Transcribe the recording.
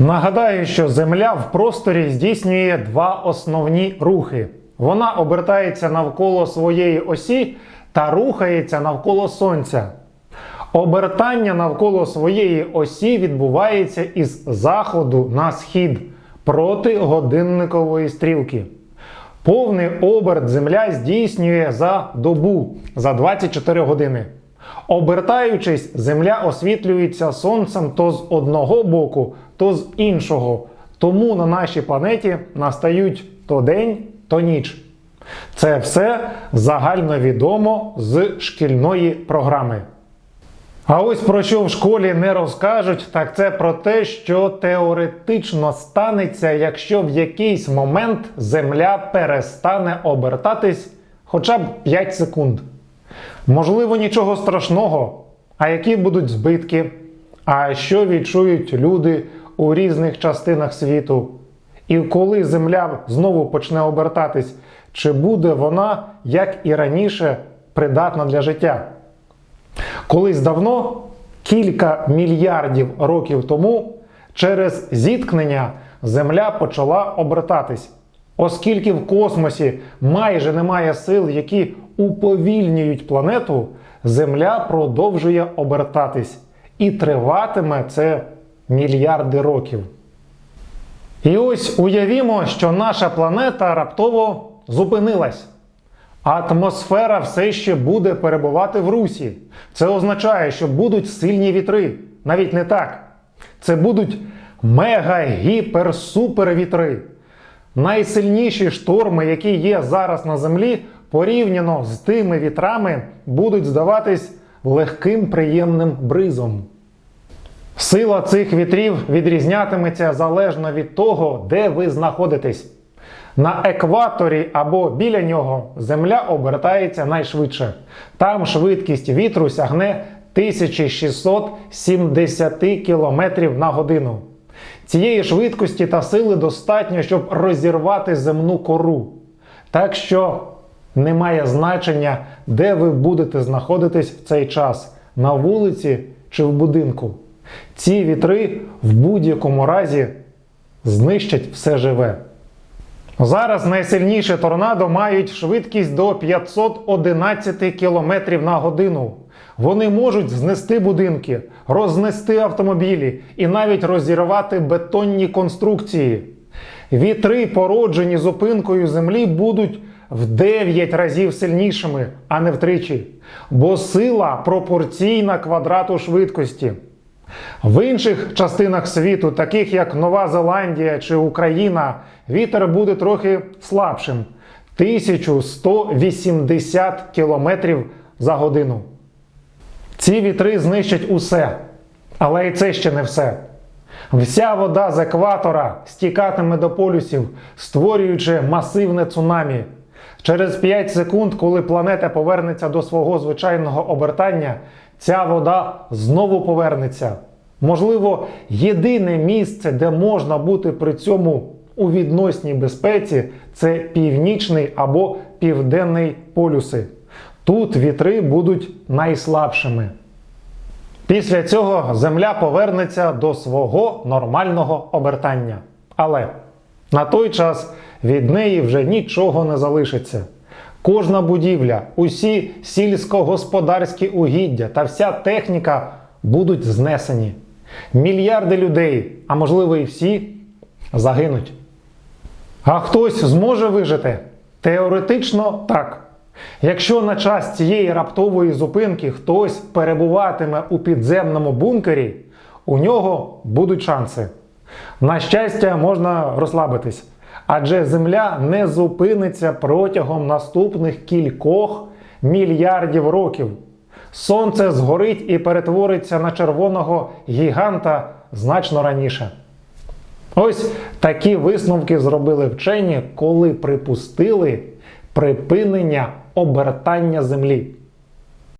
Нагадаю, що Земля в просторі здійснює два основні рухи. Вона обертається навколо своєї осі та рухається навколо Сонця. Обертання навколо своєї осі відбувається із заходу на схід проти годинникової стрілки. Повний оберт Земля здійснює за добу за 24 години. Обертаючись, Земля освітлюється сонцем то з одного боку, то з іншого. Тому на нашій планеті настають то день, то ніч. Це все загальновідомо з шкільної програми. А ось про що в школі не розкажуть, так це про те, що теоретично станеться, якщо в якийсь момент Земля перестане обертатись хоча б 5 секунд. Можливо, нічого страшного. А які будуть збитки? А що відчують люди у різних частинах світу? І коли Земля знову почне обертатись, чи буде вона, як і раніше, придатна для життя? Колись давно, кілька мільярдів років тому, через зіткнення Земля почала обертатись. Оскільки в космосі майже немає сил, які уповільнюють планету, Земля продовжує обертатись. І триватиме це мільярди років. І ось уявімо, що наша планета раптово зупинилась. Атмосфера все ще буде перебувати в русі. Це означає, що будуть сильні вітри. Навіть не так. Це будуть мега-гіпер-супер вітри. Найсильніші шторми, які є зараз на землі, порівняно з тими вітрами, будуть здаватись легким приємним бризом. Сила цих вітрів відрізнятиметься залежно від того, де ви знаходитесь. На екваторі або біля нього Земля обертається найшвидше. Там швидкість вітру сягне 1670 км на годину. Цієї швидкості та сили достатньо, щоб розірвати земну кору. Так що немає значення, де ви будете знаходитись в цей час на вулиці чи в будинку. Ці вітри в будь-якому разі знищать все живе. Зараз найсильніші торнадо мають швидкість до 511 км на годину. Вони можуть знести будинки, рознести автомобілі і навіть розірвати бетонні конструкції. Вітри, породжені зупинкою землі, будуть в 9 разів сильнішими, а не втричі. Бо сила пропорційна квадрату швидкості. В інших частинах світу, таких як Нова Зеландія чи Україна, вітер буде трохи слабшим 1180 км за годину. Ці вітри знищать усе. Але і це ще не все. Вся вода з екватора стікатиме до полюсів, створюючи масивне цунамі. Через 5 секунд, коли планета повернеться до свого звичайного обертання, ця вода знову повернеться. Можливо, єдине місце, де можна бути при цьому у відносній безпеці, це північний або південний полюси. Тут вітри будуть найслабшими. Після цього Земля повернеться до свого нормального обертання. Але на той час від неї вже нічого не залишиться. Кожна будівля, усі сільськогосподарські угіддя та вся техніка будуть знесені. Мільярди людей, а можливо і всі, загинуть. А хтось зможе вижити? Теоретично так. Якщо на час цієї раптової зупинки хтось перебуватиме у підземному бункері, у нього будуть шанси. На щастя, можна розслабитись, адже Земля не зупиниться протягом наступних кількох мільярдів років. Сонце згорить і перетвориться на червоного гіганта значно раніше. Ось такі висновки зробили вчені, коли припустили припинення обертання Землі.